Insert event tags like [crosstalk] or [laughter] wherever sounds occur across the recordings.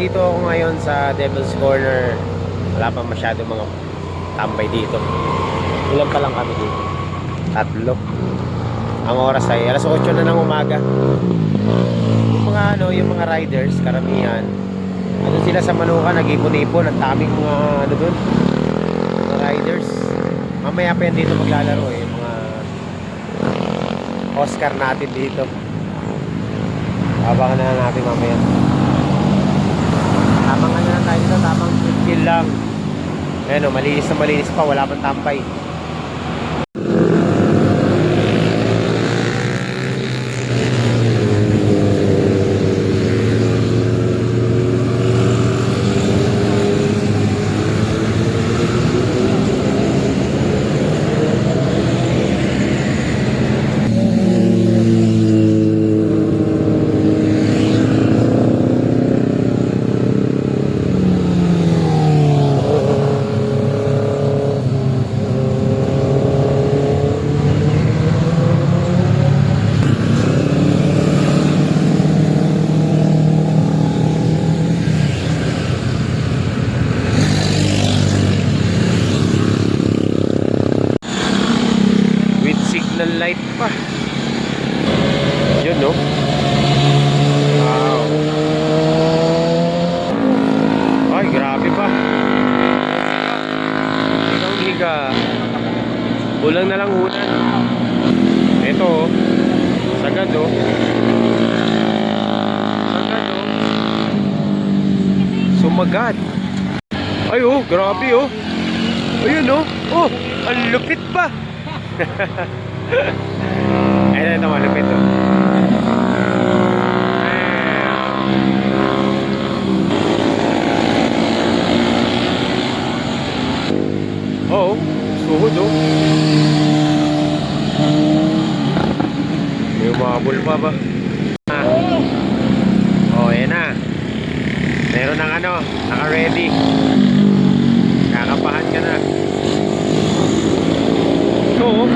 nandito ako ngayon sa Devil's Corner. Wala pa masyado mga tambay dito. Ilan pa lang kami dito? Tatlo. Ang oras ay alas 8 na ng umaga. Yung mga ano, yung mga riders, karamihan, ano sila sa Manuka, nag-ipon-ipon, ang daming mga ano doon, mga riders. Mamaya pa yan dito maglalaro eh, mga Oscar natin dito. Abangan na lang natin mamaya. Tamang ano lang tayo dito, tamang chill lang. Ayan o, malinis na malinis pa, wala pang tampay. With signal light pa. Yun no? Wow. Ay, grabe pa. Ikaw higa. Kulang na lang ulan. Ito oh. Sagad oh. Sagad oh. Sumagat. Ay oh, grabe oh. Ayun oh. Oh, ang lupit pa. [laughs] Ayun ito, malupit oh. Oo, suhod oh. May umabol pa ba? Ah. Oh, yan na. Meron ng ano, naka-ready. Kakapahan ka na. Ito oh.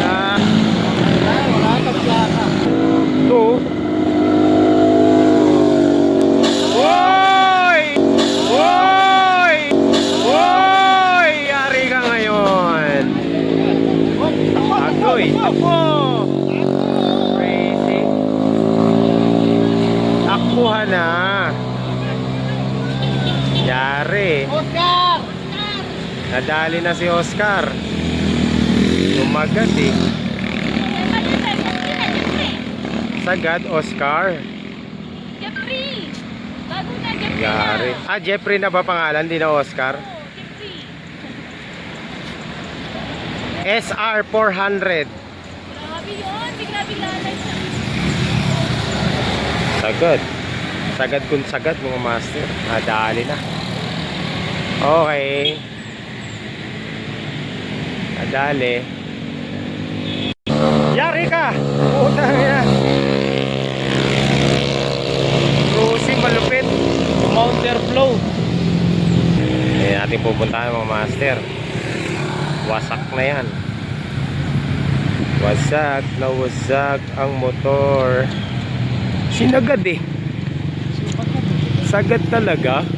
Ah. Ito oh. Hoy! Hoy! Hoy! Yari ka ngayon. Agoy, tapo! Crazy. Takbuhan na. Yari. Oscar! Nadali na si Oscar. Tumagat eh. Sagad, Oscar. Jeffrey! Bago na Jeffrey Yari. na. Ah, Jeffrey na ba pangalan? Di na Oscar? Oo, Jeffrey. SR 400. Grabe yun. Bigla-bigla lang siya. Sagad. Sagad kung sagad mga master. Nadali na. Okay. Nadali. Yari ka! Putang ina. Cruising malupit. Counter flow. Eh, natin pupuntahan mga master. Wasak na yan. Wasak na wasak ang motor. Sinagad eh. Sagad talaga.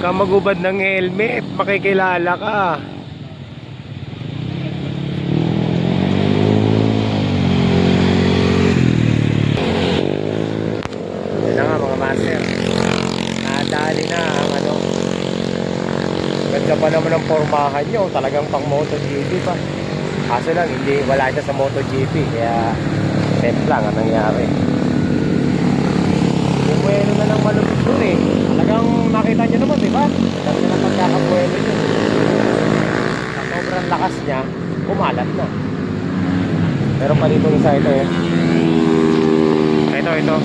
Ka magubad ng helmet. Makikilala ka. Yan na nga mga master. Nadali na ang ano. Ganda pa naman ang formahan nyo. Talagang pang MotoGP pa. Kaso lang, hindi, wala siya sa MotoGP. Kaya, set lang ang nangyari. Bumuelo na ng malupit doon eh. Talagang nakita nyo naman, di ba? Talagang na pagkakabuelo nyo. Sa sobrang lakas niya, kumalat na. Meron pa dito isa ito eh. Ito, ito.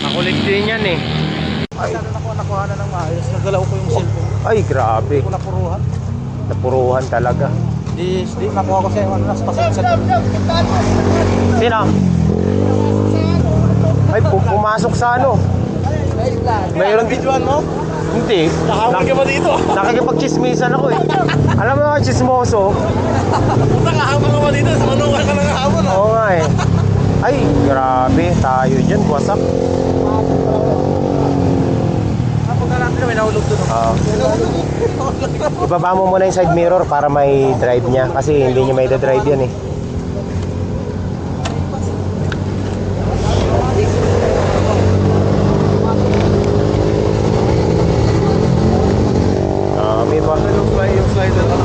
Makulit din yan eh. Ay, Sana nakuha na ng maayos. Nagalaw ko yung cellphone. ay grabe. Hindi ko napuruhan. Napuruhan talaga. Di, di, nakuha ko sa'yo. Ano, nasa pasensya. Sino? Ay, pu- pumasok sa ano? Mayroon. Videoan mo? Hindi. Nakawin ka ba dito? Nakikipagchismisan ako eh. Alam mo mga chismoso? Puta, kahabol ka ba dito? Sa manungan ka ng habol, ah. Oo nga eh. Ay, grabe. Tayo dyan. Wasak. Natin, may nahulog doon. Oo. Ibaba mo muna yung side mirror para may drive niya. Kasi hindi niya may drive yan eh. Pa. Yung slide, yung slider lang.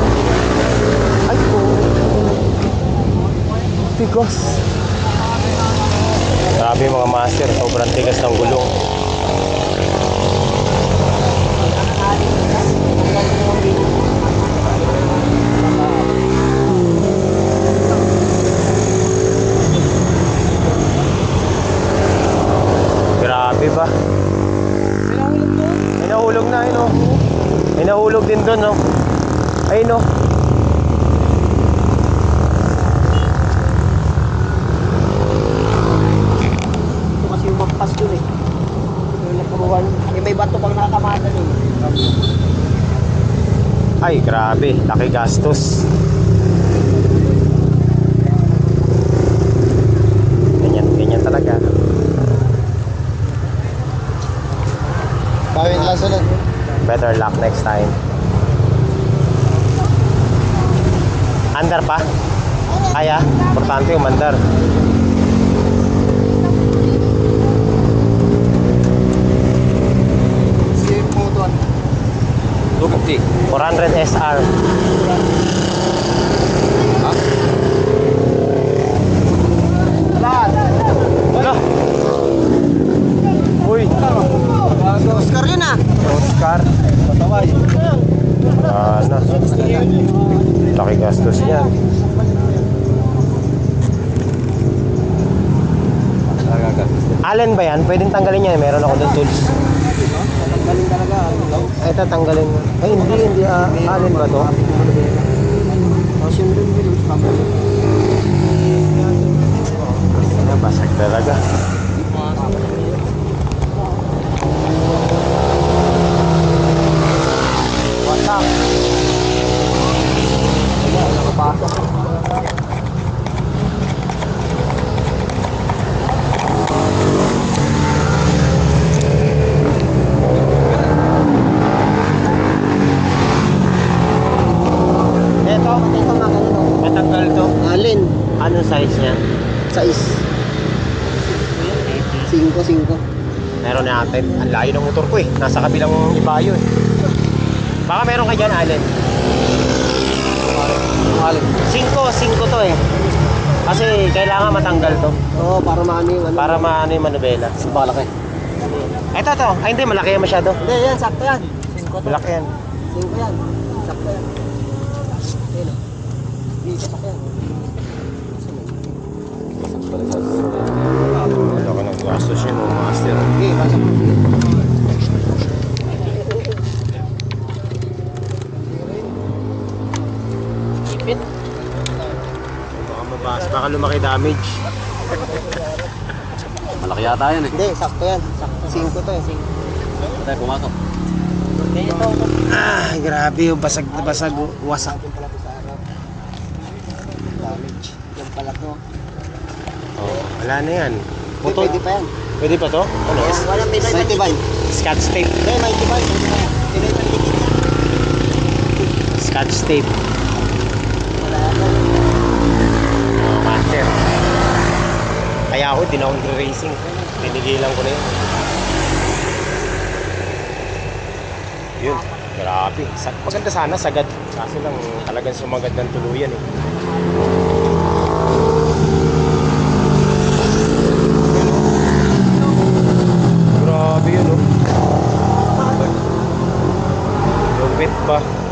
Ay po. Tigas. Grabe mga master. Sobrang tigas ng gulong. Grabe ba? May nahulog na, ayun oh. May nahulog din doon, no? Ayun. Ito kasi yung magpas dun eh. Yung nakaruhan. Eh may bato pang nakakamata dun. Ay, grabe. Laki gastos. Better luck next time. Andar pa? Kaya? Importante umandar. 250. 400 SR. Lahat. Wala. Uy, Oscar yun ah. Oscar. Pataway. Ah, na. Laki gastos niya. Nagagastos din. Allen ba yan? Pwedeng tanggalin yan. Meron ako doon tools. Galing talaga. Ito tanggalin. Ay, hindi, hindi. ah, allen ba to? Basag talaga. Wasak. Wala, nakapasok. Ito, Ito nga ganun oh. matanggal to. Alin. Anong size niya? Sais. 5-5. Meron na natin. Ang layo ng motor ko eh. Nasa kabilang ibayo eh. Baka meron ka dyan, Allen. Alin. 5, 5 to eh. Kasi kailangan matanggal to. Oo, para maano yung ano. Para maano yung manubela. Malaki. Ito to. Ay hindi, malaki yan masyado. Hindi, yan. Sakto yan. 5 to. Malaki yan. 5 yan. Sakto yan. Ayun oh. Hindi sasakyan. Wala ka ng gastos yun, oh, master. Okay, pasok mo. Ipit. Baka lumaki damage. Malaki yata yan eh. Hindi, sakto yan. Sakto. 5 to eh. Patay, pumasok. Ah, grabe yung basag na basag, wasak. Yung pala to sa harap. Damage. Yung pala to. Oh, wala na yan. Putol. pwede pa yan. Pwede pa to? Ano? Yes. Walang may may tibay. Scotch tape. Hindi, pa yan. Pwede pa yan. Scotch tape. Wala yan. Oh, master. Kaya ako, di na ako racing Tinigilan ko na yun. Yun, grabe. Maganda sana, sagad. Kaso lang, talagang sumagad ng tuluyan eh. Grabe yun oh. Lupit pa.